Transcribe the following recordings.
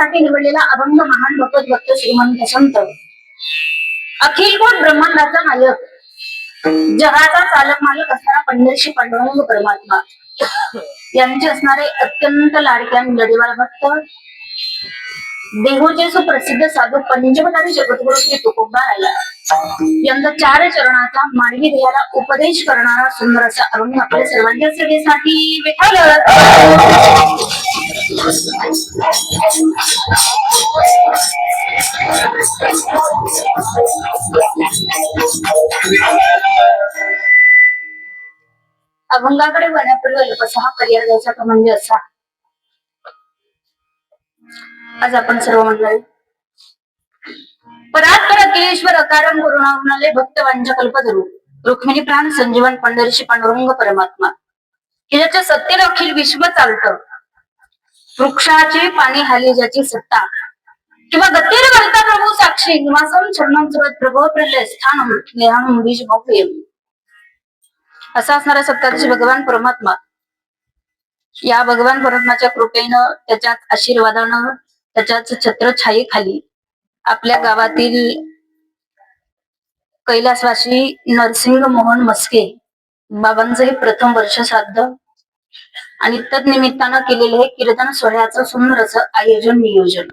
सेवेसाठी निवडलेला अभंग महान भगवत भक्त श्रीमंत संत. अखिल कोट ब्रह्मांडाचा नायक. जगाचा चालक मालक असणारा पंढरशी पांडुरंग परमात्मा. यांचे असणारे अत्यंत लाडक्या लढीवाल भक्त. देहूचे सुप्रसिद्ध साधू पंचमधारी जगद्गुरु श्री तुकोबा राहिला यंदा चार चरणाचा मानवी देहाला उपदेश करणारा सुंदर असा अरुण आपल्या सर्वांच्या सेवेसाठी विठाल अभंगाकडे वळण्यापूर्वी अल्पसा हा पर्याय द्यायचा तो म्हणजे असा. आज आपण सर्व मंडळी परात्पर अखिलेश्वर अकारण गुरुणाले भक्त कल्पधरू रुक्मिणी प्राण संजीवन पंढरीशी पांडुरंग परमात्मा. की ज्याच्या सत्तेला अखिल विश्व चालतं. वृक्षाची पाणी हालिजाची ज्याची सत्ता. किंवा गतीर करता प्रभू साक्षी निवासन शरणम प्रभव प्रभू प्रलय स्थान नेहान बीज असा असणारा सत्ताधीश भगवान परमात्मा. या भगवान परमात्माच्या कृपेनं त्याच्याच आशीर्वादानं त्याच्याच छत्रछायेखाली आपल्या गावातील कैलासवासी नरसिंग मोहन मस्के बाबांचं हे प्रथम वर्ष श्राद्ध आणि तदनिमित्तानं केलेलं हे कीर्तन सोहळ्याचं सुंदर असं आयोजन नियोजन.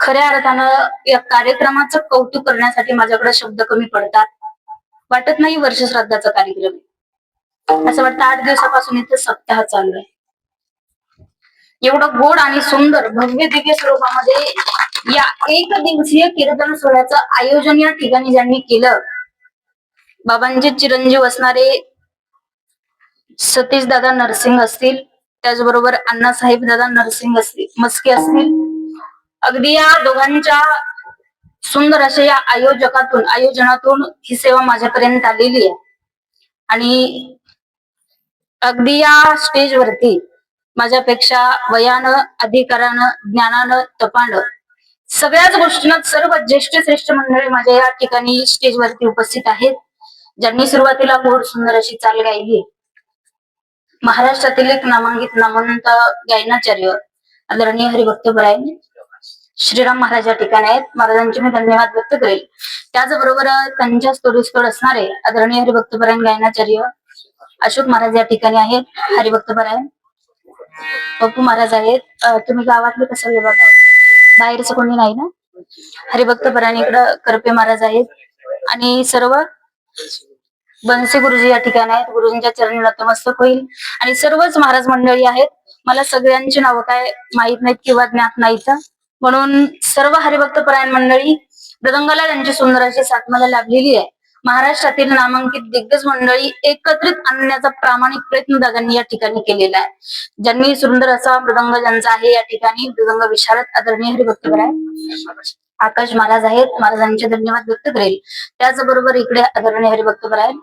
खऱ्या अर्थानं या कार्यक्रमाचं कौतुक करण्यासाठी माझ्याकडे शब्द कमी पडतात. वाटत नाही वर्ष श्राद्धाचा कार्यक्रम आहे. असं वाटतं आठ दिवसापासून इथे सप्ताह चालू आहे. एवढं गोड आणि सुंदर भव्य दिव्य स्वरूपामध्ये या एक दिवसीय कीर्तन सोहळ्याचं आयोजन या ठिकाणी ज्यांनी केलं बाबांचे चिरंजीव असणारे सतीश दादा नरसिंग असतील त्याचबरोबर अण्णासाहेब दादा नरसिंग असतील मस्के असतील. अगदी या दोघांच्या सुंदर अशा या आयोजकातून आयोजनातून ही सेवा माझ्यापर्यंत आलेली आहे. आणि अगदी या स्टेजवरती माझ्यापेक्षा वयानं अधिकारानं ज्ञानानं तपानं सगळ्याच गोष्टीनं सर्व ज्येष्ठ श्रेष्ठ मंडळी माझ्या या ठिकाणी स्टेजवरती उपस्थित आहेत. ज्यांनी सुरुवातीला गोड सुंदर अशी चाल गायली महाराष्ट्रातील एक नामांकित नामवंत गायनाचार्य आदरणीय हरिभक्त बराय. श्रीराम महाराज या ठिकाणी आहेत. महाराजांचे मी धन्यवाद व्यक्त करेल. त्याचबरोबर त्यांच्या स्तोरीस्थळ असणारे आदरणीय हरिभक्त परायण गायनाचार्य अशोक महाराज या ठिकाणी आहेत. हरिभक्त परायण पप्पू महाराज आहेत. तुम्ही गावातले कसं बघा? बाहेरचं कोणी नाही ना? हरिभक्त परायण इकडं करपे महाराज आहेत. आणि सर्व बनसे गुरुजी या ठिकाणी आहेत. गुरुजींच्या चरणी नतमस्तक होईल. आणि सर्वच महाराज मंडळी आहेत. मला सगळ्यांची नावं काय माहीत नाहीत किंवा ज्ञात नाहीत म्हणून सर्व हरिभक्त परायण मंडळी मृदंगाला त्यांची सुंदर अशी साथमाला लाभलेली आहे. महाराष्ट्रातील नामांकित दिग्गज मंडळी एकत्रित आणण्याचा प्रामाणिक प्रयत्न दादांनी या ठिकाणी केलेला आहे. ज्यांनी सुंदर असा मृदंग ज्यांचा आहे या ठिकाणी मृदंग विशारद आदरणीय हरिभक्त आहे आकाश महाराज आहेत. महाराजांचे धन्यवाद व्यक्त करेल. त्याचबरोबर इकडे आदरणीय हरिभक्त परायण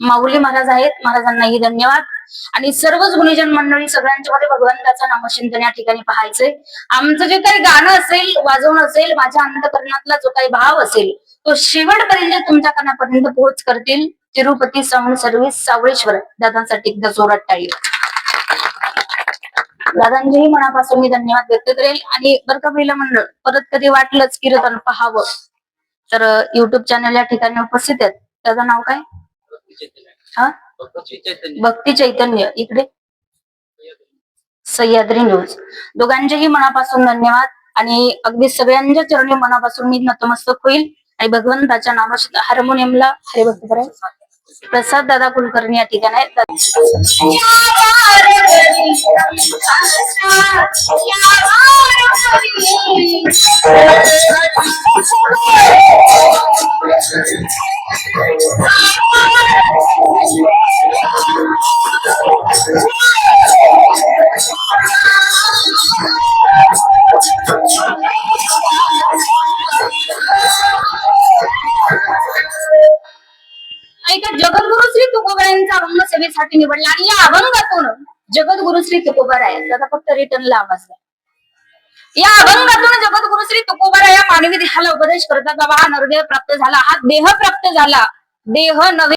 माऊली महाराज आहेत. महाराजांनाही धन्यवाद. आणि सर्वच गुणीजन मंडळी सगळ्यांच्या मध्ये भगवंताचं नामचिंतन या ठिकाणी पाहायचंय. आमचं जे काही गाणं असेल वाजवणं असेल माझ्या अंतकरणातला जो काही भाव असेल तो शेवटपर्यंत तुमच्या कानापर्यंत पोहोच करतील. Tirupati sound service Savaleshwar. दादांसाठी एकदा जोरात टाळी. दादांचेही मनापासून मी धन्यवाद व्यक्त करेल. आणि बरं का पहिलं मंडळ परत कधी वाटलंच कीर्तन पाहावं. तर युट्यूब चॅनल या ठिकाणी उपस्थित आहेत. त्याचं नाव काय? हा? भक्ती चैतन्य. इकडे? सह्याद्री न्यूज दोघांचेही मनापासून धन्यवाद. आणि अगदी सगळ्यांच्या चरणी मनापासून मी नतमस्तक होईल. आणि भगवंताच्या नामा हार्मोनियमला हरे भक्त प्रसाद दादा कुलकर्णी या ठिकाणी आहेत. सेवेसाठी निवडला आणि या अभंगातून जगद्गुरु श्री तुकोबार आहे त्याचा फक्त रिटर्नला आवाज आहे या अभंगातून जगद्गुरु श्री तुकोबारा या मानवी देहाला उपदेश करतात. बाबा हा नरदेह प्राप्त झाला. हा देह प्राप्त झाला. देह नवे